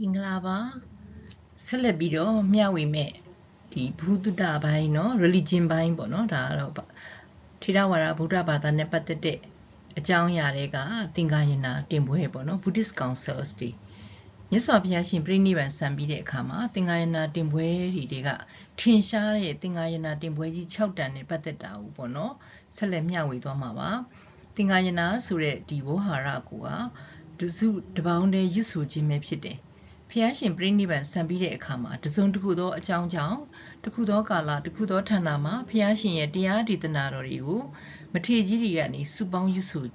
မင်္ဂလာပါဆက်လက်ပြီးတော့မျှဝေမဲ့ဒီဘုဒ္ဓဘိုင်းเนาะ religion ဘိုင်းပေါ့เนาะဒါကတော့ထေရဝါဒဗုဒ္ဓဘာသာနဲ့ပတ်သက်တဲ့အကြောင်းအရာတွေကသင်္ကာယနာတင်ပွဲပေါ့เนาะ Buddhist councils တွေမြတ်စွာဘုရားရှင်ပြိဋိဘံစံပြီးတဲ့အခါမှာသင်္ကာယနာတင်ပွဲတွေတွေကထင်ရှားတဲ့သင်္ကာယနာတင်ပွဲကြီး6တန်နဲ့ပတ်သက်တာဘူးပေါ့เนาะဆက်လက်မျှဝေသွားမှာပါသင်္ကာယနာဆိုတဲ့ဒီဝဟာရကိုကတစုတပေါင်းတည်းရွတ်ဆိုခြင်းပဲဖြစ်တယ် ဖျားရှင်ပြိဋိဘံဆံပြီးတဲ့အခါမှာတစုံတစ်ခုသောအကြောင်းကြောင့်တခုသောကာလတခုသောဌာနမှာဖျားရှင်ရဲ့တရားဒေသနာတော်တွေကိုမထေကြီးတွေကနေစုပေါင်းရွတ်ဆို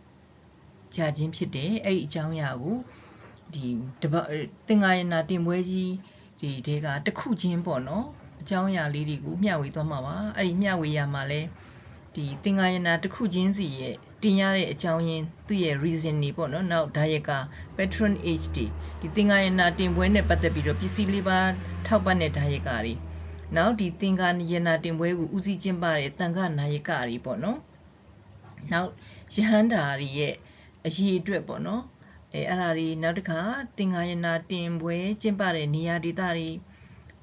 ကြခြင်းဖြစ်တယ်အဲ့ဒီအကြောင်းအရာကိုဒီတပသင်္ဃာယနာတင်ပွဲကြီးဒီတဲကတစ်ခုချင်းပေါ့နော်အကြောင်းအရာလေးတွေကိုမျှဝေသွားမှာပါအဲ့ဒီမျှဝေရမှာလဲဒီသင်္ဃာယနာတစ်ခုချင်းစီရဲ့ တင်ရတဲ့အကြောင်းရင်းသူ့ရဲ့ reason တွေပေါ့နော်နောက်ဒါရက patron age တွေဒီသင်္ကာယနာတင်ပွဲနဲ့ပတ်သက်ပြီးတော့ပစ္စည်းလေးပါထောက်ပံ့တဲ့ဒါရကတွေနောက်ဒီသင်္ကာယနာတင်ပွဲကိုဦးစီးကျင်းပတဲ့တန်ခနာယကတွေပေါ့နော်နောက်ယဟန္တာတွေရဲ့အရေးအတွက်ပေါ့နော်အဲအဲ့ဒါတွေနောက်တစ်ခါသင်္ကာယနာတင်ပွဲကျင်းပတဲ့နေရာဒေသတွေ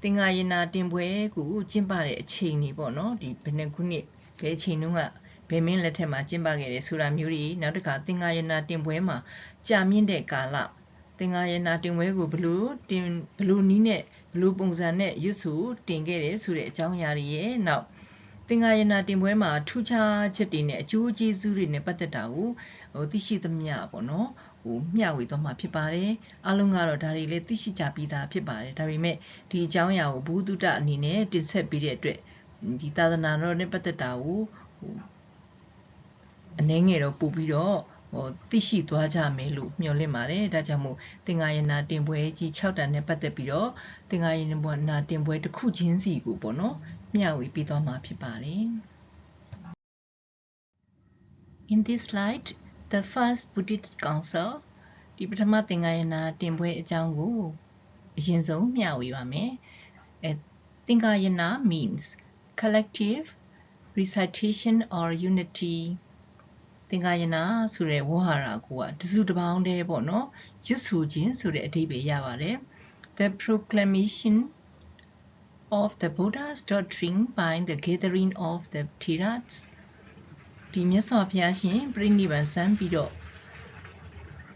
သင်္ကာယနာတင်ပွဲကိုကျင်းပတဲ့အချိန်တွေပေါ့နော်ဒီဘယ်နှစ်ခုနှစ်ဘယ်အချိန်တုန်းက ဘယ်မင်းလက်ထက်မှာကျင်းပခဲ့တယ်ဆိုတာမျိုးတွေနောက်တစ်ခါသင်္ဃာယနာတင်ပွဲမှာကြာမြင့်တဲ့ကာလသင်္ဃာယနာတင်ပွဲကိုဘလို့တင်ဘလို့နီးနဲ့ဘလို့ပုံစံနဲ့ရွတ်ဆိုတင်ခဲ့တယ်ဆိုတဲ့အကြောင်းအရာတွေရဲ့နောက်သင်္ဃာယနာတင်ပွဲမှာထူးခြားချက်တွေနဲ့အကျိုးကျေးဇူးတွေနဲ့ပတ်သက်တာကိုဟိုသိရှိသမျှပေါ့နော်ဟိုမျှဝေသွားမှာဖြစ်ပါတယ်အလုံးကတော့ဒါတွေလည်းသိရှိကြပြီးသားဖြစ်ပါတယ်ဒါပေမဲ့ဒီအကြောင်းအရာကိုဘုဒ္ဓတအနေနဲ့တင်ဆက်ပြီးတဲ့အတွက်ဒီသာသနာတော်နဲ့ပတ်သက်တာကိုဟို အနှဲငယ်တော့ပို့ပြီးတော့ဟိုသိရှိသွားကြမယ်လို့မျှော်လင့်ပါတယ်ဒါကြောင့်မို့သင်္ဃာယနာတင်ပွဲကြီး6တန်နဲ့ပတ်သက်ပြီးတော့သင်္ဃာယနာတင်ပွဲတစ်ခုချင်းစီကိုပေါ့နော်မျှဝေပြီးသွားမှာဖြစ်ပါတယ် In this slide the first Buddhist council ဒီပထမသင်္ဃာယနာတင်ပွဲအကြောင်းကိုအရင်ဆုံးမျှဝေပါမယ်အဲသင်္ဃာယနာ means collective recitation or unity သင်္ကာယနာဆိုတဲ့ဝဟာရကိုကတစုတပေါင်းတည်းပေါ့နော်ရွတ်ဆိုခြင်းဆိုတဲ့အဓိပ္ပာယ်ရပါတယ် The proclamation of the Buddha's doctrine by the gathering of the Theravada ဒီမြတ်စွာဘုရားရှင်ပြိဋိဘံစံပြီးတော့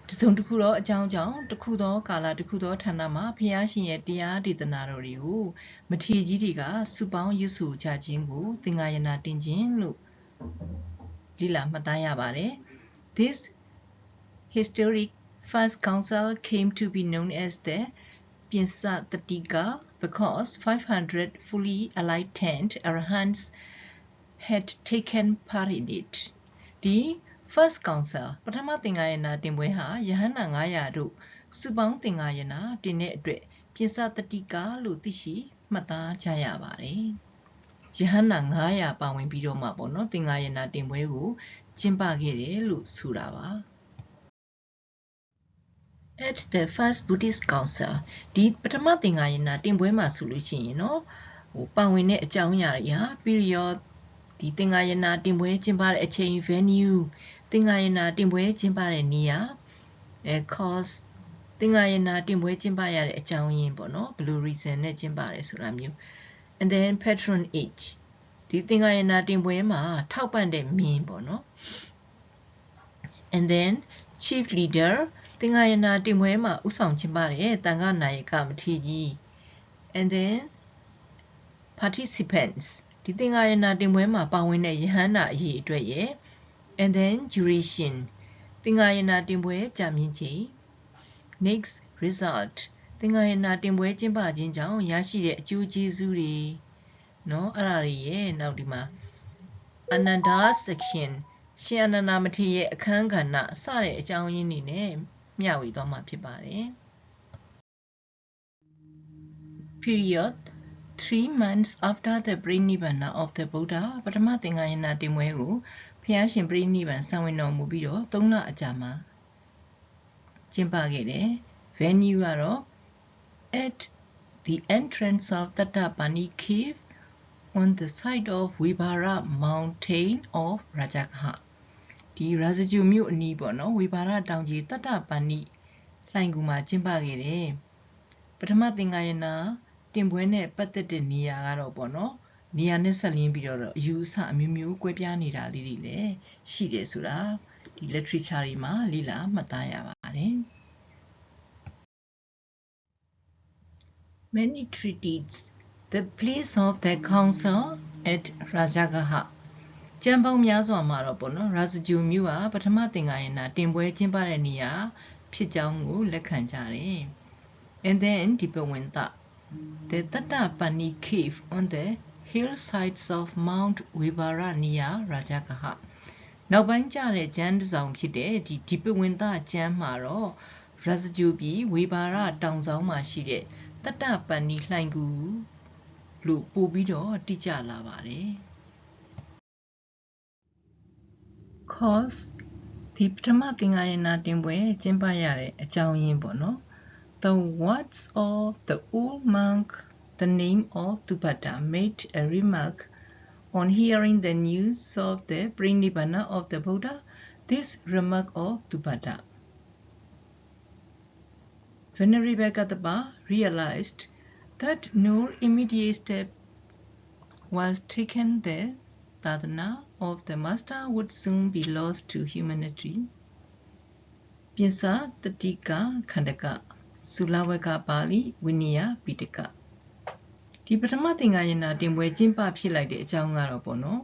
တစုံတစ်ခုသောအကြောင်းကြောင့်တစ်ခုသောကာလတစ်ခုသောဌာနမှာဘုရားရှင်ရဲ့တရားဒေသနာတော်တွေကိုမထေကြီးတွေကစုပေါင်းရွတ်ဆိုကြခြင်းကိုသင်္ဃာယနာတင်ခြင်းလို့ လေ့လာမှတ်သားရပါတယ် This historic first council came to be known as the Pinsatika because 500 fully enlightened arahants had taken part in it ဒီ first council ပထမသင်္ဃာယနာတင်ပွဲဟာယဟန္တာ900တို့စုပေါင်းသင်္ဃာယနာတင်တဲ့အတွက်ပြင်စတတိကလို့သိရှိမှတ်သားကြရပါတယ် ယဟန္တာ900ပါဝင်ပြီးတော့မှပေါ့နော်သင်္ဃာယနာတင်ပွဲကိုကျင်းပခဲ့တယ်လို့ဆိုတာပါ at the first buddhist council ဒီပထမသင်္ဃာယနာတင်ပွဲမှာဆိုလို့ရှိရင်နော်ဟိုပါဝင်တဲ့အကြောင်းအရာတွေဟာ period ဒီသင်္ဃာယနာတင်ပွဲကျင်းပတဲ့အချိန် venue သင်္ဃာယနာတင်ပွဲကျင်းပတဲ့နေရာအဲ cause သင်္ဃာယနာတင်ပွဲကျင်းပရတဲ့အကြောင်းရင်းပေါ့နော်ဘယ်လို reason နဲ့ကျင်းပရဲဆိုတာမျိုး and then patron age ဒီသင်္ဃာယနာတင်ပွဲမှာထောက်ပံ့တဲ့မင်းပေါ့နော် and then chief leader သင်္ဃာယနာတင်ပွဲမှာဥဆောင်ကျင်းပတဲ့တန်ခါနာယကမထေကြီး and then participants ဒီသင်္ဃာယနာတင်ပွဲမှာပါဝင်တဲ့ယဟန္တာအရေးအတွက်ရဲ့ and then duration သင်္ဃာယနာတင်ပွဲကြာမြင့်ချိန် next result သင်္ဃာယနာတင်ပွဲကျင်းပခြင်းကြောင့်ရရှိတဲ့အကျိုးကျေးဇူးတွေเนาะအဲ့ဒါတွေရဲ့နောက်ဒီမှာ Ananda section ရှင်အနန္ဒမထေရရဲ့အခန်းကဏ္ဍစတဲ့အကြောင်းရင်းတွေနဲ့မျှဝေသွားမှာဖြစ်ပါတယ် period 3 months after the Prinivana of the Buddha ပထမသင်္ဃာယနာတင်ပွဲကိုဖျားရှင်ပြိနိဗ္ဗာန်ဆောင်ဝင်တော်မူပြီးတော့၃လအကြာမှာကျင်းပခဲ့တယ် venue ကတော့ at the entrance of Tattapani cave on the side of Vibhara mountain of Rajakha ဒီ Rajaju မြို့အနီးပေါ့နော်ဝိဘာရတောင်ကြီးတတ္တပဏိလှိုင်ကူမှာကျင်းပခဲ့တယ်ပထမသင်္ကာယနာတင်ပွဲနဲ့ပတ်သက်တဲ့နေရာကတော့ပေါ့နော်နေရာနဲ့ဆက်လင်းပြီးတော့အယူအဆအမျိုးမျိုးကွဲပြားနေတာလေးတွေလည်းရှိတယ်ဆိုတာဒီ literature တွေမှာလေ့လာမှတ်သားရပါတယ် Many treaties the place of the council at Rajagaha ကျမ်းပေါင်းများစွာမှာတော့ပေါ့နော်ရာဇဂျူမြို့ဟာပထမသင်္ကာယနာတင်ပွဲကျင်းပတဲ့နေရာဖြစ်ကြောင်းကိုလက်ခံကြတယ် and then ဒီပဝင်တာ the Tata Pani cave on the hillsides of Mount Vibara near Rajagaha နောက်ပိုင်းကျတဲ့ကျမ်းတစ်စောင်ဖြစ်တဲ့ဒီဒီပဝင်တာကျမ်းမှာတော့ရာဇဂျူပြည်ဝေဘာရတောင်ဆောင်မှာရှိတဲ့ တတပန်နီလှိုင်ကူလို့ပို့ပြီးတော့တိကျလာပါတယ် cause ဒီပထမသင်္ကာယနာတင်ပွဲကျင်းပရတဲ့အကြောင်းရင်းပေါ့နော် the words of the old monk the name of Tupata made a remark on hearing the news of the Prinibbana of the Buddha this remark of Tupata Venerable Gautama realized that no immediate step was taken there sadhana of the master would soon be lost to humanity ပိစတတိကခန္ဓကသုလဝကပါဠိဝိနည်းပိတကဒီပထမသင်္ကာယနာတင်ပွဲကျင်းပဖြစ်လိုက်တဲ့အကြောင်းကတော့ပေါ့နော်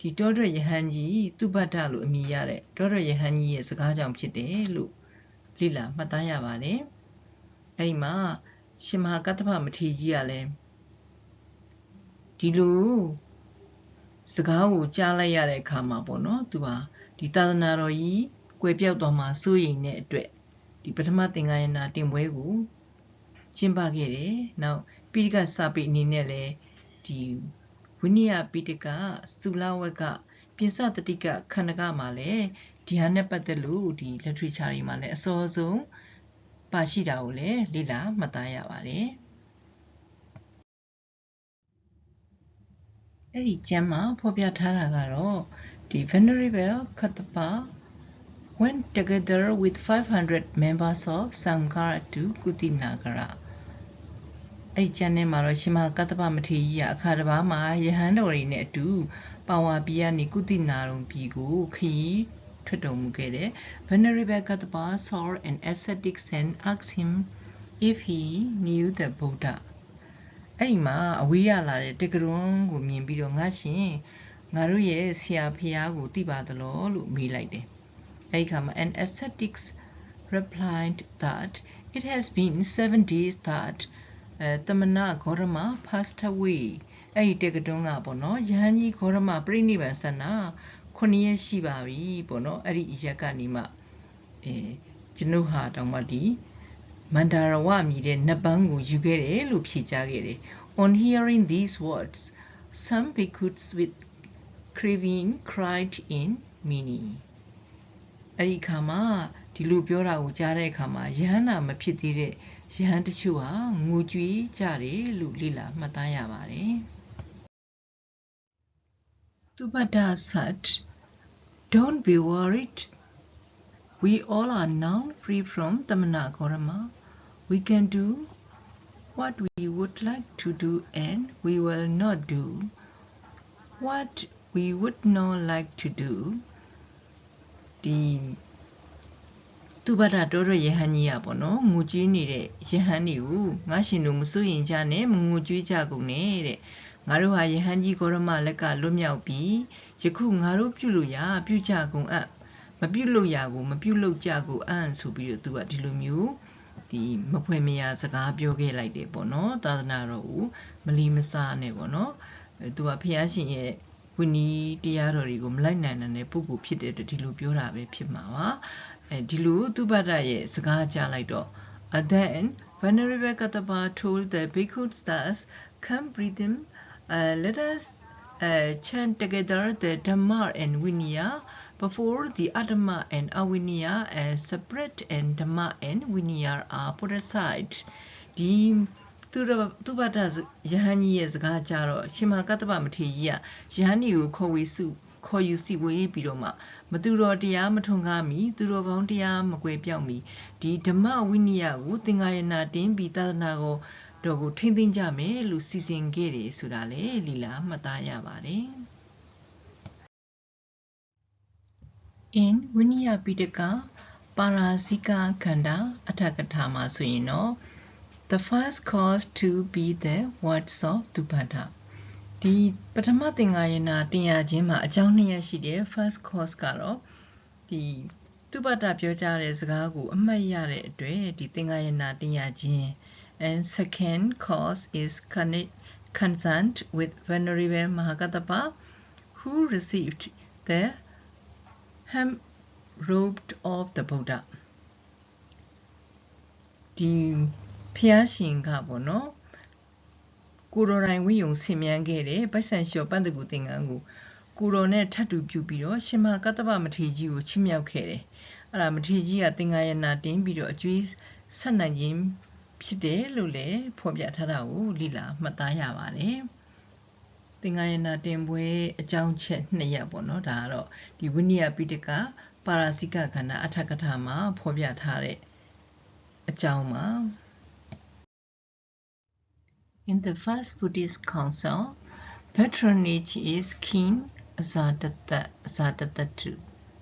ဒီတောရယဟန်ကြီးသူပတ္တလို့အမည်ရတဲ့တောရယဟန်ကြီးရဲ့စကားကြောင့်ဖြစ်တယ်လို့လိလာမှတ်သားရပါတယ် အဲ့ဒီမှာရှင်မဟာကတ္တဗမထေရကြီးကလည်းဒီလိုစကားကိုကြားလိုက်ရတဲ့အခါမှာပေါ့နော်သူဟာဒီသာသနာတော်ကြီးကွယ်ပြောက်တော်မှာစိုးရိမ်တဲ့အတွက်ဒီပထမသင်္ကာယနာတင်ပွဲကိုကျင်းပခဲ့တယ်။နောက်ပိဋကစာပေအနေနဲ့လည်းဒီဝိနည်းပိဋကသုလဝကပိစတတိကခန္ဓကမှာလည်းဒီဟာနဲ့ပတ်သက်လို့ဒီ literature တွေမှာလည်းအစောဆုံး ပါရှိတာကိုလည်းလေ့လာမှတ်သားရပါတယ်။အဲ့ဒီကျမ်းမှာဖော်ပြထားတာကတော့ဒီ Venerable Kattapa went together with 500 members of Sanghara to Kutinagara အဲ့ဒီကျမ်းထဲမှာတော့ရှင်မကတ္တပမထေရကြီးကအခါတစ်ပါးမှာယဟန်တော်တွေနဲ့အတူပါဝါပြည်ကနေကုတိနာရုံပြည်ကိုခရီး ထွက်တော်မူခဲ့တယ် Venerable Kattapa saw an ascetic and asked him if he knew the Buddha အဲ့ဒီမှာအဝေးရလာတဲ့တက္ကရုံကိုမြင်ပြီးတော့ငါရှင်ငါတို့ရဲ့ဆရာဖျားကိုသိပါသလားလို့မေးလိုက်တယ်အဲ့ဒီခါမှာ an ascetics replied that it has been 7 days that အဲတမနာဂေါရမ passed away အဲ့ဒီတက္ကတုံးကပေါ့နော်ယဟန်ကြီးဂေါရမပြိဋိဘံဆန္နာ 9ရက်ရှိပါပြီပေါ့နော်အဲ့ဒီအရက်ကနေမှအဲကျွန်ုပ်ဟာတောင်မှဒီမန္တရဝမြည်တဲ့နတ်ပန်းကိုယူခဲ့တယ်လို့ဖြေကြားခဲ့တယ် On hearing these words some bhikkhus with craving cried in meaning အဲ့ဒီခါမှာဒီလိုပြောတာကိုကြားတဲ့အခါမှာယဟန္တာမဖြစ်သေးတဲ့ယဟန်တချို့ဟာငိုကြွေးကြတယ်လို့လေ့လာမှတ်သားရပါတယ်သူပတ္တ said don't be worried we all are now free from tamana gorama we can do what we would like to do and we will not do what we would not like to do ဒီသူဘာတာတော်ရယဟန်ကြီးอ่ะပေါ့နော်ငိုကြွေးနေတဲ့ယဟန်တွေကိုငါရှင်တို့မစိုးရင်ကြနဲ့မငိုကြွေးကြကုန်နဲ့တဲ့ ငါတို့ဟာယဟန်ကြီးကိုရမလက်ကလွတ်မြောက်ပြီးယခုငါတို့ပြုလို့ရပြုကြကုန်အပ်မပြုလို့ရကိုမပြုလို့ကြကိုအံ့ဆိုပြီးတော့သူကဒီလိုမျိုးဒီမဖွယ်မရစကားပြောခဲ့လိုက်တယ်ပေါ့နော်သာသနာတော်ကိုမလီမစားနဲ့ပေါ့နော်သူကဖះရှင်ရဲ့ဝိနည်းတရားတော်တွေကိုမလိုက်နိုင်တဲ့ပုဂ္ဂိုလ်ဖြစ်တဲ့အတွက်ဒီလိုပြောတာပဲဖြစ်မှာပါအဲဒီလိုသူပတ္တရဲ့စကားကြားလိုက်တော့ and then venerable Kattapa told the bhikkhus thus come breathe him uh, let us uh, chant together the Dhamma and Vinaya before the Adhamma and Avinaya as separate and Dhamma and Vinaya are put aside ဒီသူသူပတ္တယဟန်ကြီးရဲ့စကားကြတော့ရှင်မကတ္တပမထေရကြီးကယဟန်ကြီးကိုခေါ်ဝေစုခေါ်ယူစီဝေးပြီးတော့မှမသူတော်တရားမထွန်ကားမီသူတော်ကောင်းတရားမကွယ်ပြောက်မီဒီဓမ္မဝိနည်းကိုသင်္ဃာယနာတင်းပြီးသာသနာကို တော့ကိုထိမ့်သိမ့်ကြမယ်လို့စီစဉ်ခဲ့တယ်ဆိုတာလေလီလာမှတ်သားရပါတယ် in ဝိနည်းပိဋကပါရာဇိကခန္ဓာအထကထာမှာဆိုရင်တော့ the first cause to be the words of dubata ဒီပထမသင်္ဃာယနာတင်ရခြင်းမှာအကြောင်းနှစ်ရပ်ရှိတယ် first cause ကတော့ဒီသူပတ္တပြောကြားတဲ့စကားကိုအမှတ်ရတဲ့အတွက်ဒီသင်္ဃာယနာတင်ရခြင်း and second cause is connect, concerned with venerable mahakatapa who received the hem robed of the buddha ဒီဖျားရှင်ကပေါ့နော်ကိုရိုတိုင်းဝိယုံဆင်မြန်းခဲ့တဲ့ပိုက်ဆံလျှော်ပန့်တကူသင်္ကန်းကိုကိုရိုနဲ့ထပ်တူပြုပြီးတော့ရှင်မကတ္တဗမထေကြီးကိုချီးမြှောက်ခဲ့တယ်။အဲ့ဒါမထေကြီးကသင်္ကာယနာတင်းပြီးတော့အကျွေးဆက်နိုင်ခြင်း ဖြစ်တယ်လို့လည်းဖော်ပြထားတာကိုလိလာမှတ်သားရပါတယ်။သင်္ကာယနာတင်ပွဲအကြောင်းချက်နှစ်ရပ်ပေါ့နော်ဒါကတော့ဒီဝိနည်းပိဋကပါရာစိကခန္ဓာအထကထာမှာဖော်ပြထားတဲ့အကြောင်းပါ In the first Buddhist council, patronage is King Azadatta Azadattatu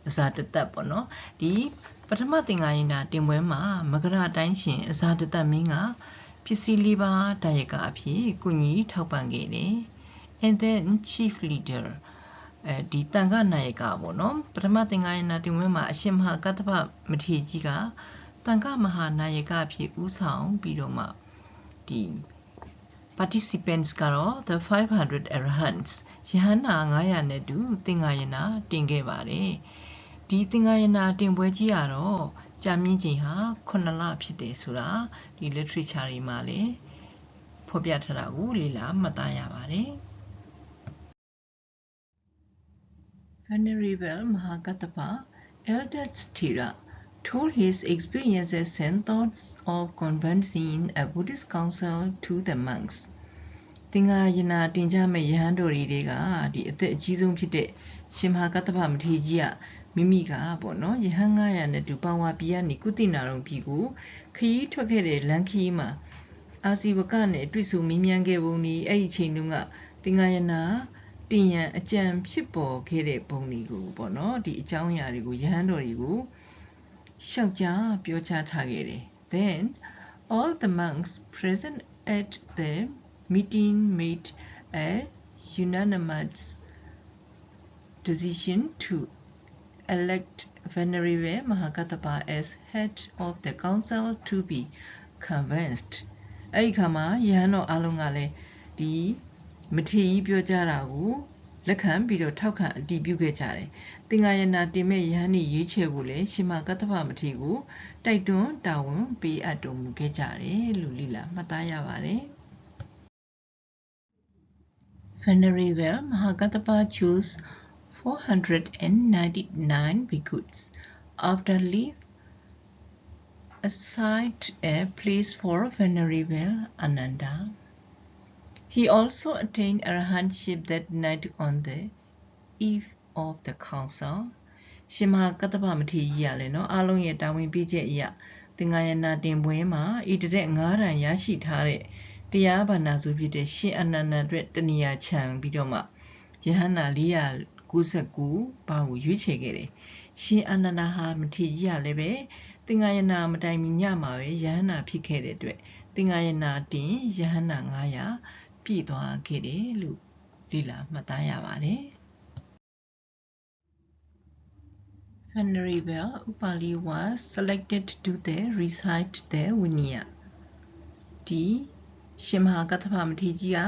Azadatta ပေါ့နော်ဒီ ပထမသင်္ကာရင်တာတင်ပွဲမှာမကရတိုင်းရှင်အဇာတတမင်းကပစ္စည်းလေးပါးတာယကအဖြစ်ကုညီထောက်ပံ့ခဲ့တယ် and then chief leader အဲဒီတန်ခနာယကပေါ့နော်ပထမသင်္ကာရင်တာတင်ပွဲမှာအရှင်မဟာကတ္တပမထေကြီးကတန်ခမဟာနာယကအဖြစ်ဦးဆောင်ပြီးတော့မှဒီ participants ကတော့ the 500 arahants ယဟန္တာ900နဲ့တူသင်္ဃာယနာတင်ခဲ့ပါတယ် ဒီသင်္ဃာယနာတင်ပွဲကြီးကတော့ကြာမြင့်ချိန်ဟာ9လဖြစ်တယ်ဆိုတာဒီ literature တွေမှာလည်းဖော်ပြထားတာကိုလေ့လာမှတ်သားရပါတယ် Venerable Mahakattapa Elders Thera told his experiences and thoughts of convincing a Buddhist council to the monks. သင်္ဃာယနာတင်ကြမဲ့ယဟန်တော်တွေကဒီအသက်အကြီးဆုံးဖြစ်တဲ့ရှင်မဟာကတ္တဗမထေရကြီးကမိမိကပေါ့နော်ယဟန်900နဲ့တူပန်ဝါပြည်ကနေကုတိနာရုံပြည်ကိုခရီးထွက်ခဲ့တဲ့လမ်းခရီးမှာအာစီဝကနဲ့တွေ့ဆုံမင်းမြန်းခဲ့ပုံဒီအဲ့ဒီအချိန်တုန်းကသင်္ဃာယနာတင်ရန်အကြံဖြစ်ပေါ်ခဲ့တဲ့ပုံတွေကိုပေါ့နော်ဒီအကြောင်းအရာတွေကိုယဟန်တော်တွေကိုရှောက်ကြားပြောကြားထားခဲ့တယ် then all the monks present at the meeting made a unanimous decision to elect Venerable Mahakattapa as head of the council to be convinced အဲ့ဒီခါမှာယဟန်တော်အားလုံးကလည်းဒီမထေရကြီးပြောကြတာကိုလက်ခံပြီးတော့ထောက်ခံအတည်ပြုခဲ့ကြတယ်။သင်္ဃာယနာတင်မဲ့ယဟန်ဤရွေးချယ်ဖို့လည်းရှင်မကတ္တဗမထေရကိုတိုက်တွန်းတာဝန်ပေးအပ်တော်မူခဲ့ကြတယ်လို့လိလာမှတ်သားရပါတယ်။ Fenerivel Mahagatapa chose 499 bhikkhus. After leave aside a place for Venerable Ananda. He also attained arahantship that night on the eve of the council. ရှင်မကတ္တပမထေရကြီးကလည်းနော်အားလုံးရဲ့တာဝန်ပေးချက်အရသင်္ဃာယနာတင်ပွဲမှာဣတရက်9တန်ရရှိထားတဲ့ တရားဘာနာစုဖြစ်တဲ့ရှင်အနန္ဒအတွက်တဏှာခြံပြီးတော့မှယဟန္တာ499ပါးကိုရွေးချယ်ခဲ့တယ်။ရှင်အနန္ဒဟာမထေရကြီးရလည်းပဲသင်္ဃာယနာမတိုင်မီညမှာပဲယဟန္တာဖြစ်ခဲ့တဲ့အတွက်သင်္ဃာယနာတင်ယဟန္တာ900ပြည့်သွားခဲ့တယ်လို့လေ့လာမှတ်သားရပါတယ်။ Venerable Upali was selected to the recite the Vinaya ဒီ ရှင်မဟာကတ္တဗမထေရကြီးက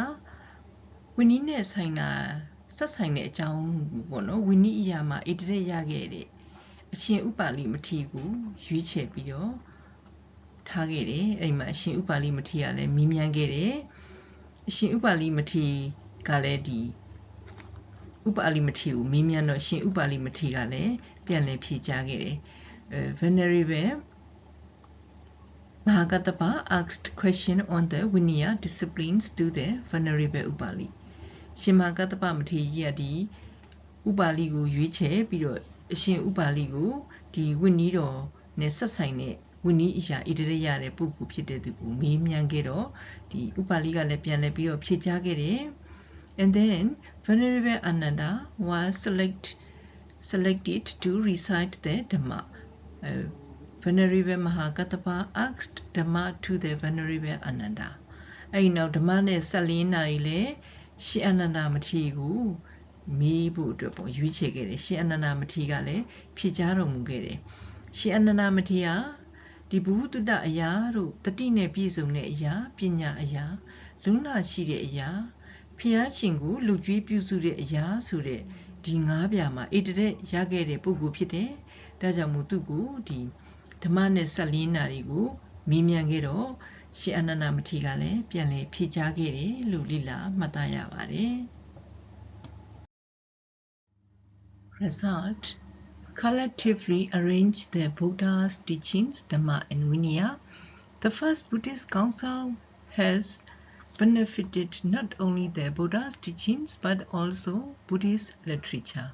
ဝိနည်းနဲ့ဆိုင်တာဆက်ဆိုင်တဲ့အကြောင်းပေါ့နော်ဝိနည်းအရာမှာဣတရက်ရခဲ့တဲ့အရှင်ဥပါလိမထေရကိုရွေးချယ်ပြီးတော့ထားခဲ့တယ်အဲ့မှာအရှင်ဥပါလိမထေရကလည်းမီးမြန်းခဲ့တယ်အရှင်ဥပါလိမထေရကလည်းဒီဥပါလိမထေရကိုမီးမြန်းတော့ရှင်ဥပါလိမထေရကလည်းပြန်လည်ဖြေကြားခဲ့တယ်အဲ venerable Mahakattapa asked question on the Vinaya disciplines to the venerable Upali ရှင်မကတ္တပမထေရကြီးကဒီဥပါလိကိုရွေးချယ်ပြီးတော့အရှင်ဥပါလိကိုဒီဝိနည်းတော်နဲ့ဆက်ဆိုင်တဲ့ဝိနည်းအရာဣတရရတဲ့ပုဂ္ဂိုလ်ဖြစ်တဲ့သူကိုမေးမြန်းခဲ့တော့ဒီဥပါလိကလည်းပြန်လဲပြီးတော့ဖြေကြားခဲ့တယ် and then venerable ananda was select selected to recite the dhamma uh, venerable mahakattapa asked dhamma to the venerable ananda အဲ့ဒီနောက်ဓမ္မနဲ့ဆက်လင်းနာရီလေရှင်အနန္ဒမထေရကိုမေးဖို့အတွက်ပေါ့ရွေးချယ်ခဲ့တယ်ရှင်အနန္ဒမထေရကလည်းဖြေကြားတော်မူခဲ့တယ်ရှင်အနန္ဒမထေရဒီဘုဟုတ္တအရာတို့တတိနဲ့ပြည့်စုံတဲ့အရာပညာအရာလုံလရှိတဲ့အရာဖျားရှင်ကိုလူကြွေးပြုစုတဲ့အရာဆိုတဲ့ဒီငါးပြာမှာဣတရက်ရခဲ့တဲ့ပုဂ္ဂိုလ်ဖြစ်တယ်ဒါကြောင့်မို့သူ့ကိုဒီ ဓမ္မနဲ့ဆက်လင်းနာတွေကိုမေးမြန်းခဲ့တော့ရှင်အနန္ဒမထေရကလည်းပြန်လည်ဖြေကြားခဲ့တယ်လို့လိလာမှတ်သားရပါတယ် Result collectively arrange the Buddha's teachings, Dhamma and Vinaya. The first Buddhist council has benefited not only the Buddha's teachings but also Buddhist literature.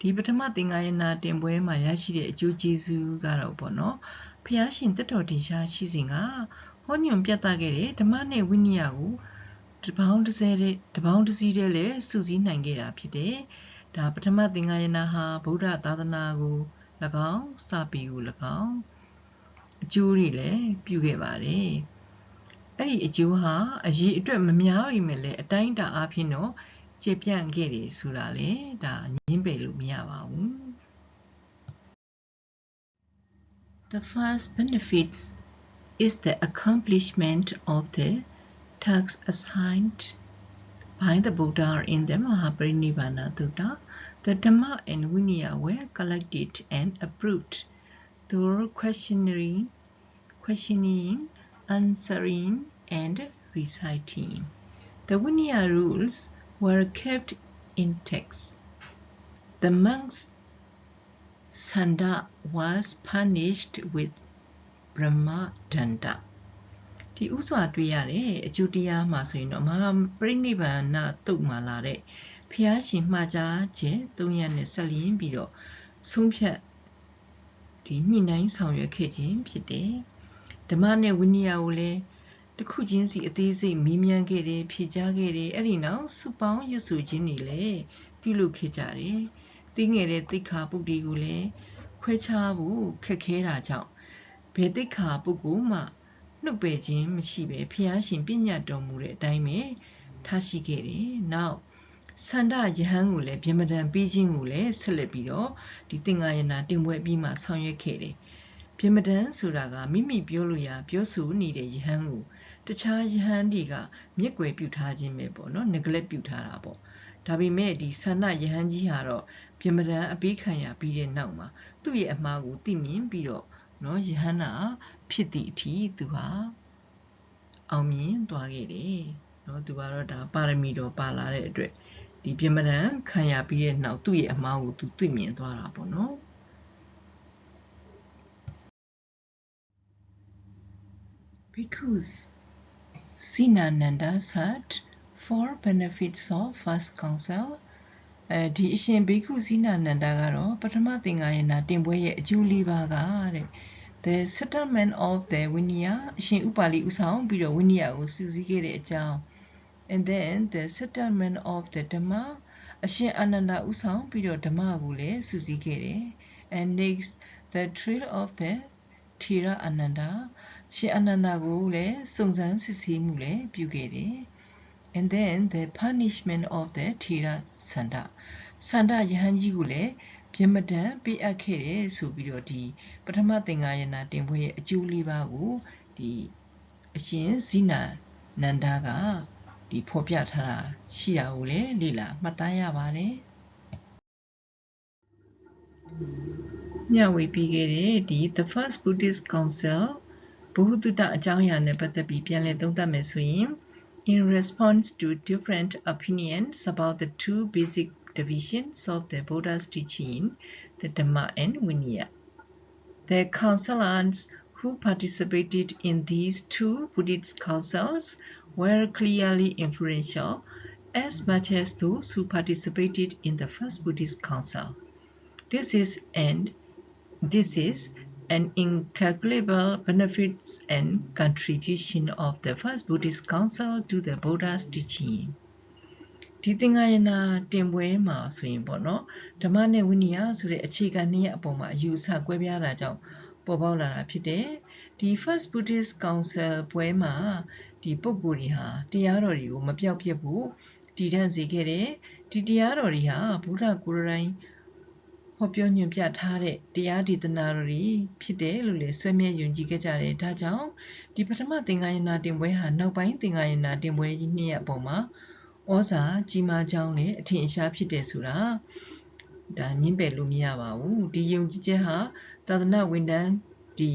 ဒီပထမသင်္ကာယနာတင်ပွဲမှာရရှိတဲ့အကျိုးကျေးဇူးကတော့ပေါ့နော်ဖျားရှင်တတော်တင်ရှားရှိစဉ်ကဟောညွန်ပြသခဲ့တဲ့ဓမ္မနဲ့ဝိနည်းကိုတပေါင်းတစ်စဲတဲ့တပေါင်းတစ်စီးတည်းလည်းစုစည်းနိုင်ခဲ့တာဖြစ်တယ်ဒါပထမသင်္ကာယနာဟာဗုဒ္ဓသာသနာကို၎င်းစာပေကို၎င်းအကျိုးတွေလည်းပြုခဲ့ပါတယ်အဲ့ဒီအကျိုးဟာအရေးအတွက်မများပေမဲ့လည်းအတိုင်းအတာအားဖြင့်တော့ ကျေပြန့်ခဲ့တယ်ဆိုတာလေဒါငင်းပယ်လို့မရပါဘူး The first benefits is the accomplishment of the tasks assigned by the Buddha in the Mahaparinibbana Sutta. The Dhamma and Vinaya were collected and approved through questioning, questioning, answering, and reciting. The Vinaya rules were kept in text. The monk's Sanda was punished with Brahma Danda. ဒီဥစွာတွေ့ရတဲ့အကျိုးတရားမှာဆိုရင်တော့မဟာပရိနိဗ္ဗာန်တုတ်မှာလာတဲ့ဖျားရှင်မှားကြားခြင်း၃ရက်နဲ့ဆက်လျင်းပြီးတော့ဆုံးဖြတ်ဒီညှိနှိုင်းဆောင်ရွက်ခဲ့ခြင်းဖြစ်တယ်ဓမ္မနဲ့ဝိနည်းကိုလည်း တစ်ခုချင်းစီအသေးစိတ်မေးမြန်းခဲ့တယ်ဖြေကြားခဲ့တယ်အဲ့ဒီနောက်စုပေါင်းရွတ်ဆိုခြင်းတွေလည်းပြုလုပ်ခဲ့ကြတယ်သိငယ်တဲ့သိခါပုဒ်ဒီကိုလည်းခွဲခြားဖို့ခက်ခဲတာကြောင့်ဘယ်သိခါပုဂ္ဂိုလ်မှနှုတ်ပယ်ခြင်းမရှိပဲဖျားရှင်ပြညတ်တော်မူတဲ့အတိုင်းပဲထားရှိခဲ့တယ်။နောက်ဆန္ဒယဟန်ကိုလည်းဗျမဒံပေးခြင်းကိုလည်းဆက်လက်ပြီးတော့ဒီသင်္ကာယနာတင်ပွဲပြီးမှဆောင်ရွက်ခဲ့တယ်။ဗျမဒံဆိုတာကမိမိပြောလို့ရပြောဆိုနေတဲ့ယဟန်ကို တခြားယဟန်တွေကမြက်ွယ်ပြုထားခြင်းပဲပေါ့နော် neglect ပြုထားတာပေါ့။ဒါပေမဲ့ဒီဆန္ဒယဟန်ကြီးဟာတော့ဗျမဒံအပေးခံရပြီးတဲ့နောက်မှာသူ့ရဲ့အမှားကိုသိမြင်ပြီးတော့နော်ယဟန္တာဖြစ်သည့်အထိသူဟာအောင်မြင်သွားခဲ့တယ်နော်သူကတော့ဒါပါရမီတော်ပါလာတဲ့အတွက်ဒီပြမဒံခံရပြီးတဲ့နောက်သူ့ရဲ့အမှားကိုသူသိမြင်သွားတာပေါ့နော် Because Sinananda said for benefits of first council အဲဒီအရှင်ဘိက္ခုဇိနာနန္ဒာကတော့ပထမသင်္ကာယနာတင်ပွဲရဲ့အကျိုးလေးပါးကတဲ့ the settlement of the Vinaya အရှင်ဥပါလိဥဆောင်ပြီးတော့ Vinaya ကိုစုစည်းခဲ့တဲ့အကြောင်း and then the settlement of the Dhamma အရှင်အာနန္ဒာဥဆောင်ပြီးတော့ဓမ္မကိုလည်းစုစည်းခဲ့တယ် and next the trail of the Thera Ananda ရှင်အာနန္ဒာကိုလည်းစုံစမ်းစစ်ဆေးမှုလည်းပြုခဲ့တယ် and then the punishment of the Thera Sanda စန္ဒယဟန်ကြီးကိုလည်းပြမဒံပေးအပ်ခဲ့တယ်ဆိုပြီးတော့ဒီပထမသင်္ကာယနာတင်ပွဲရဲ့အကျိုးလေးပါးကိုဒီအရှင်ဇိနာနန္ဒာကဒီဖော်ပြထားတာရှိတာကိုလည်းလေ့လာမှတ်သားရပါတယ်ညဝေပြီးခဲ့တဲ့ဒီ The First Buddhist Council ဘုဟုတ္တအကြောင်းအရာနဲ့ပတ်သက်ပြီးပြန်လည်သုံးသပ်မယ်ဆိုရင် in response to different opinions about the two basic divisions of the Buddha's teaching, the Dhamma and Vinaya. The councillors who participated in these two Buddhist councils were clearly influential as much as those who participated in the first Buddhist Council. This is and this is an incalculable benefits and contribution of the first Buddhist Council to the Buddha's teaching. ဒီသင်္ဃာယနာတင်ပွဲမှာဆိုရင်ပေါ့နော်ဓမ္မနဲ့ဝိနည်းဆိုတဲ့အခြေခံနှစ်ရပ်အပေါ်မှာအယူအဆကွဲပြားတာကြောင့်ပေါ်ပေါက်လာတာဖြစ်တယ်ဒီ First Buddhist Council ပွဲမှာဒီပုဂ္ဂိုလ်တွေဟာတရားတော်တွေကိုမပြောက်ပြတ်ဘူးတည်တံ့စေခဲ့တယ်ဒီတရားတော်တွေဟာဘုရားကိုယ်တိုင် ဟောပြောညွှန်ပြထားတဲ့တရားဒေသနာတော်တွေဖြစ်တယ်လို့လည်းဆွဲမြဲယုံကြည်ခဲ့ကြတယ်ဒါကြောင့်ဒီပထမသင်္ဃာယနာတင်ပွဲဟာနောက်ပိုင်းသင်္ဃာယနာတင်ပွဲကြီးနှစ်ရပ်အပေါ်မှာဩဇာကြီးမားကြောင်းနဲ့အထင်အရှားဖြစ်တယ်ဆိုတာဒါညှင်းပယ်လို့မရပါဘူးဒီယုံကြည်ချက်ဟာသာသနာဝန်ထမ်းဒီ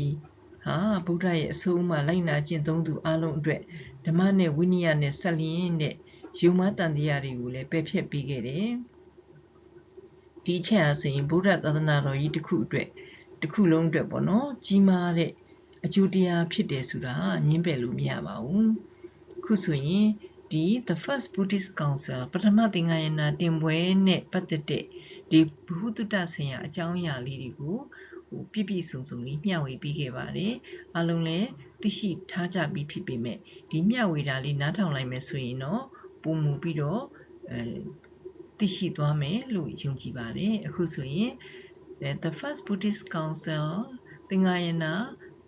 ဟာဗုဒ္ဓရဲ့အဆိုးအမှလိုက်နာကျင့်သုံးသူအလုံးအတွက်ဓမ္မနဲ့ဝိနည်းနဲ့ဆက်လျင်းတဲ့ယုံမတန်တရားတွေကိုလည်းပယ်ဖြတ်ပေးခဲ့တယ် ဒီချက်ဟာဆိုရင်ဗုဒ္ဓသာသနာတော်ကြီးတစ်ခုအတွက်တစ်ခုလုံးအတွက်ပေါ့နော်ကြီးမားတဲ့အကျိုးတရားဖြစ်တယ်ဆိုတာညှင်းပယ်လို့မရပါဘူးခုဆိုရင်ဒီ the first buddhist council ပထမသင်္ဃာယနာတင်ပွဲနဲ့ပတ်သက်တဲ့ဒီဘုဟုတ္တဆင်ရအကြောင်းအရာလေးတွေကိုဟိုပြည့်ပြည့်စုံစုံလေးမျှဝေပေးခဲ့ပါတယ်အားလုံးလည်းသိရှိထားကြပြီးဖြစ်ပေမဲ့ဒီမျှဝေတာလေးနားထောင်လိုက်မယ်ဆိုရင်တော့ပုံမူပြီးတော့အဲ သိရှိသွားမယ်လို့ယုံကြည်ပါတယ်အခုဆိုရင် the first buddhist council သင်္ဃာယနာ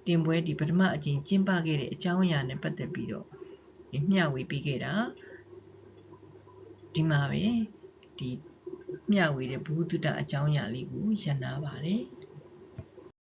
တင်ပွဲဒီပထမအကြိမ်ကျင်းပခဲ့တဲ့အကြောင်းအရာနဲ့ပတ်သက်ပြီးတော့မျှဝေပေးခဲ့တာဒီမှာပဲဒီမျှဝေတဲ့ဘုဟုတ္တအကြောင်းအရာလေးကိုရန်နာပါတယ်